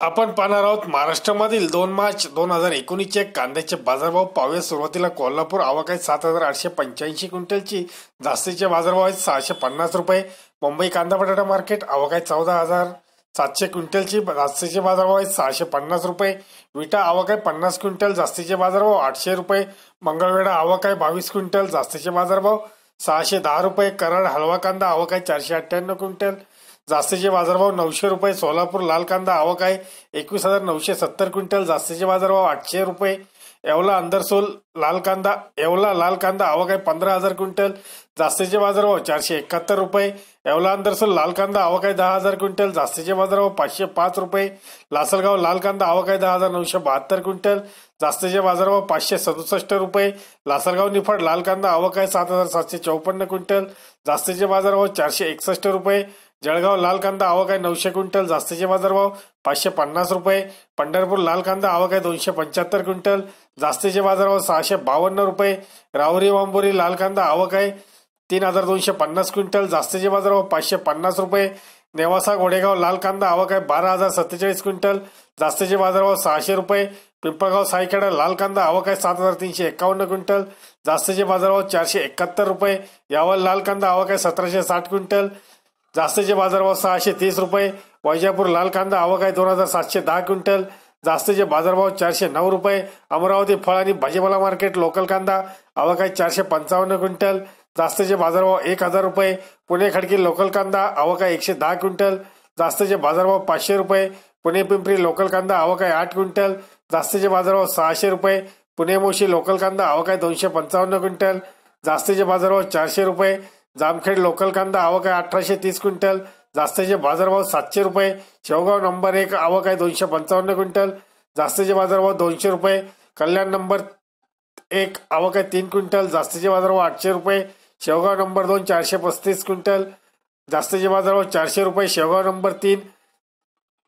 आपण पाहणार आहोत महाराष्ट्रामधील दोन मार्च दोन हजार एकोणीसचे कांद्याचे बाजारभाव पाहूया सुरुवातीला कोल्हापूर आवक आहे सात हजार आठशे पंच्याऐंशी क्विंटलची. जास्तीचे बाजारभाव आहेत सहाशे पन्नास रुपये. मुंबई कांदा बटाटा मार्केट आवक आहे चौदा हजार सातशे क्विंटलची. जास्तीचे बाजारभाव आहेत सहाशे पन्नास रुपये. विटा आवक आहे पन्नास क्विंटल. जास्तीचे बाजारभाव आठशे रुपये. मंगळवेढा आवक आहे बावीस क्विंटल. जास्तीचे बाजारभाव सहाशे दहा रुपये. कराड हलवा कांदा आवक आहे चारशे अठ्ठ्याण्णव क्विंटल. जास्तीचे बाजारभाव नऊशे रुपये सोलापूर लाल कांदा आवक आहे. एकवीस हजार नऊशे सत्तर क्विंटल जास्तीचे बाजारभाव आठशे रुपये. येवला अंदरसोल लाल कांदा येवला लाल कांदा आवक आहे पंधरा हजार क्विंटल. जास्तीचे बाजारभाव चारशे एकाहत्तर रुपये. येवला अंदरसोल लाल कांदा आवक आहे दहा हजार क्विंटल. जास्तीचे बाजारभाव पाचशे पाच रुपये. लासलगाव लाल कांदा आवक आहे दहा हजार नऊशे बहात्तर क्विंटल. जास्तीचे बाजारभाव पाचशे सदुसष्ट रुपये. लासलगाव निफाड लाल कांदा आवक आहे सात हजार सातशे चौपन्न क्विंटल. जास्तीचे बाजारभाव चारशे एकसष्ट रुपये. जळगाव लाल कांदा आवक आहे नऊशे क्विंटल जास्तीचे बाजारभाव पाचशे पन्नास रुपये. पंढरपूर लाल कांदा आवक आहे दोनशे पंच्याहत्तर क्विंटल जास्तीचे बाजारभाव सहाशे बावन्न रुपये. राहुरी वांबोरी लाल कांदा आवक आहे तीन हजार दोनशे पन्नास क्विंटल जास्तीचे बाजारभाव पाचशे पन्नास रुपये. नेवासा गोडेगाव लाल कांदा आवक आहे बारा हजार सत्तेचाळीस क्विंटल जास्तीचे बाजारभाव सहाशे रुपये. पिंपळगाव सायखेडा लाल कांदा आवक आहे सात हजार तीनशे एकावन्न क्विंटल जास्तीचे बाजारभाव चारशे एकाहत्तर रुपये. यावर लाल कांदा आवक आहे सतराशे साठ क्विंटल जास्तीचे बाजारभाव सहाशे तीस रुपये वैजापूर लाल कांदा आवक आहे दोन हजार सातशे दहा क्विंटल जास्तीचे बाजारभाव चारशे नऊ रुपये अमरावती फळ आणि भाजीपाला मार्केट लोकल कांदा आवक आहे चारशे पंचावन्न क्विंटल जास्तीचे बाजारभाव एक हजार रुपये पुणे खडकी लोकल कांदा आवक आहे एकशे दहा क्विंटल जास्तीचे बाजारभाव पाचशे रुपये पुणे पिंपरी लोकल कांदा आवक आहे आठ क्विंटल जास्तीचे बाजारभाव सहाशे रुपये पुणे मोशी लोकल कांदा आवक आहे दोनशे पंचावन्न क्विंटल जास्तीचे बाजारभाव चारशे रुपये जामखेड लोकल कांदा आवक आहे अठराशे तीस क्विंटल. जास्तीचे बाजारभाव सातशे रुपये. शेवगाव नंबर एक आवक आहे दोनशे पंचावन्न क्विंटल. जास्तीचे बाजारभाव दोनशे रुपये. कल्याण नंबर एक आवक आहे तीन क्विंटल. जास्तीचे बाजारभाव आठशे रुपये. शेवगाव नंबर दोन चारशे पस्तीस क्विंटल. जास्तीचे बाजारभाव चारशे रुपये. शेवगाव नंबर तीन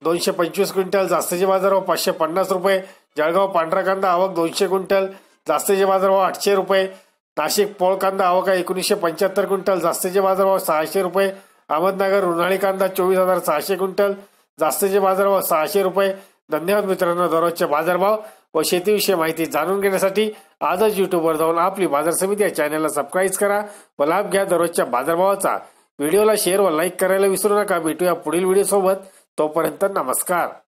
दोनशे पंचवीस क्विंटल. जास्तीचे बाजारभाव पाचशे पन्नास रुपये. जळगाव पांढरा कांदा आवक दोनशे क्विंटल. जास्तीचे बाजारभाव आठशे रुपये. नाशिक पोळ कांदा आवक एकोणीसशे पंच्याहत्तर क्विंटल. जास्तीचे बाजारभाव सहाशे रुपये. अहमदनगर उन्हाळी कांदा चोवीस हजार सहाशे क्विंटल. जास्तीचे बाजारभाव सहाशे रुपये. धन्यवाद मित्रांनो दररोजचे बाजारभाव व शेतीविषयी माहिती जाणून घेण्यासाठी आजच युट्यूबवर जाऊन आपली बाजार समिती या चॅनलला सबस्क्राईब करा व लाभ घ्या दररोजच्या बाजारभावाचा. व्हिडिओला शेअर व लाईक करायला विसरू नका. भेटूया पुढील व्हिडिओ सोबत. तोपर्यंत नमस्कार.